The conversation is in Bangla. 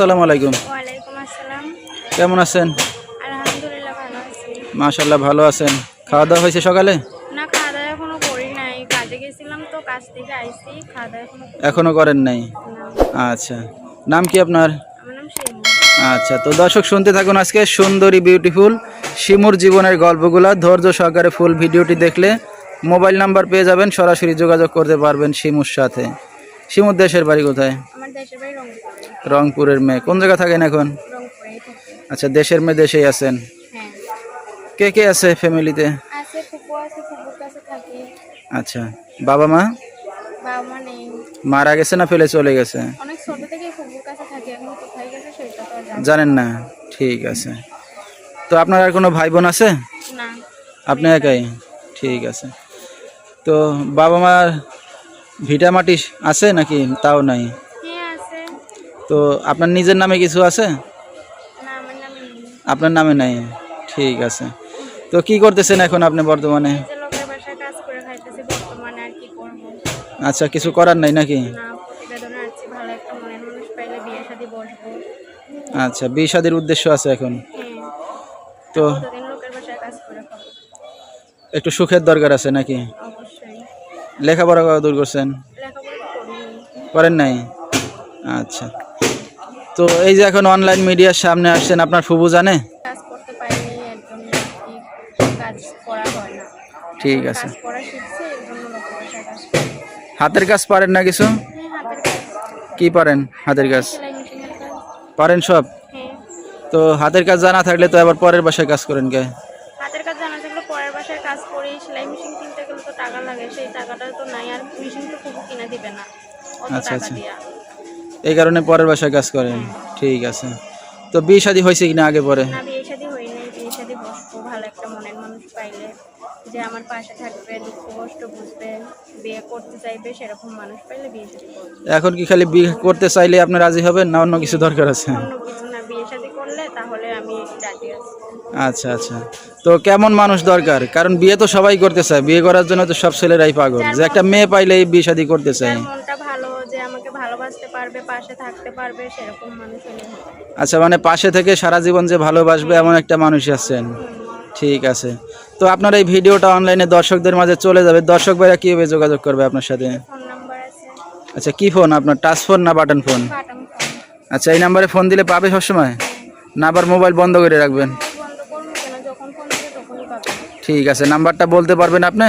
আসসালামু আলাইকুম। ওয়ালাইকুম আসসালাম। কেমন আছেন? আলহামদুলিল্লাহ ভালো আছি। মাশাল্লাহ ভালো আছেন। খাওয়া দাওয়া হয়েছে সকালে? না খাওয়া দাওয়া এখনও করি নাই। কাজে গেছিলাম তো কাজ থেকে আইসি খাওয়া দাওয়া এখনও এখনও করেন নাই? আচ্ছা। নাম কি আপনার? আমার নাম শিমু। আচ্ছা তো দর্শক শুনতে থাকুন আজকে সুন্দরী বিউটিফুল শিমুর জীবনের গল্পগুলা। ধৈর্য সহকারে ফুল ভিডিওটি দেখলে মোবাইল নাম্বার পেয়ে যাবেন সরাসরি যোগাযোগ করতে পারবেন শিমুর সাথে। শিমুর দেশের বাড়ি কোথায়? রংপুরের মেয়ে। কোন জায়গা থাকেন এখন? আচ্ছা দেশের মেয়ে দেশেই আছেন। হ্যাঁ। কে কে আছে ফ্যামিলিতে আচ্ছা বাবা মা? মারা গেছে না ফেলে চলে গেছে? জানেন না। ঠিক আছে। তো আপনার আর কোনো ভাই বোন আছে আপনি একাই? ঠিক আছে। তো বাবা মার ভিটা মাটি আছে নাকি? তাও নাই? তো আপনার নিজের নামে কিছু আছে? আপনার নামে নাই? ঠিক আছে। তো কি করতেছেন এখন আপনি বর্তমানে? আচ্ছা কিছু করার নাই নাকি? আচ্ছা বিয়ে শাদির উদ্দেশ্য আছে এখন? হ্যাঁ। তো একটু সুখের দরকার আছে নাকি? লেখাপড়া দূর করছেন? করেন নাই? আচ্ছা। তো এই যে এখন অনলাইন মিডিয়ার সামনে আসছেন আপনার ফুবু জানে? ঠিক আছে। হাতের কাজ পারেন না কিছু? হ্যাঁ কি পারেন হাতের কাজ? পারেন সব? হ্যাঁ। তো হাতের কাজ জানা থাকলে তো আবার পরের বাসায় কাজ করেন কে? হাতের কাজ জানা থাকলে পরের বাসায় কাজ করি সেলাই মেশিন কিনতে গেলে তো টাকা লাগে সেই টাকাটা তো নাই আর মেশিন তো খুব কিনে দিবে না আচ্ছা, আচ্ছা। এই কারণে পরের বাসায় কাজ করেন। ঠিক আছে। তো বিয়ে শাদী হয়েছে কিনা আগে পরে? না বিয়ে শাদি হই নাই বিয়ে শাদি বসবো ভালো একটা মনের মানুষ পাইলে যে আমার পাশে থাকবে দুঃখ কষ্ট বুঝবে বিয়ে করতে চাইবে সেরকম মানুষ পাইলে বিয়ে শাদি করব। এখন কি খালি বিয়ে করতে চাইলে আপনি রাজি হবেন না অন্য কিছু দরকার আছে? অন্য কিছু না বিয়ে শাদি করলে তাহলে আমি রাজি আছি। আচ্ছা আচ্ছা। তো কেমন মানুষ দরকার? কারণ বিয়ে তো সবাই করতে চায়। বিয়ে করার জন্য তো সব ছেলেরাই পাগল। যে একটা মেয়ে পাইলেই বিয়ে শাদী করতে চায় যার মনটা ভালো যে আমাকে ভালোবাসতে পারবে পাশে থাকতে পারবে সেরকম মানুষ হলে আচ্ছা মানে পাশে থেকে সারা জীবন যে ভালোবাসবে এমন একটা মানুষ আছেন। ঠিক আছে। তো আপনার এই ভিডিওটা অনলাইনে দর্শকদের মাঝে চলে যাবে। দর্শক ভাইরা কীভাবে যোগাযোগ করবে আপনার সাথে? ফোন নাম্বার আছে। আচ্ছা কি ফোন আপনার টাচ ফোন না বাটন ফোন আচ্ছা এই নাম্বারে ফোন দিলে পাবে সবসময়? না আবার মোবাইল বন্ধ করে রাখবেন? বন্ধ করব কেন? যখন ফোন দিবে তখনই পাবে ঠিক আছে নাম্বারটা বলতে পারবেন আপনি?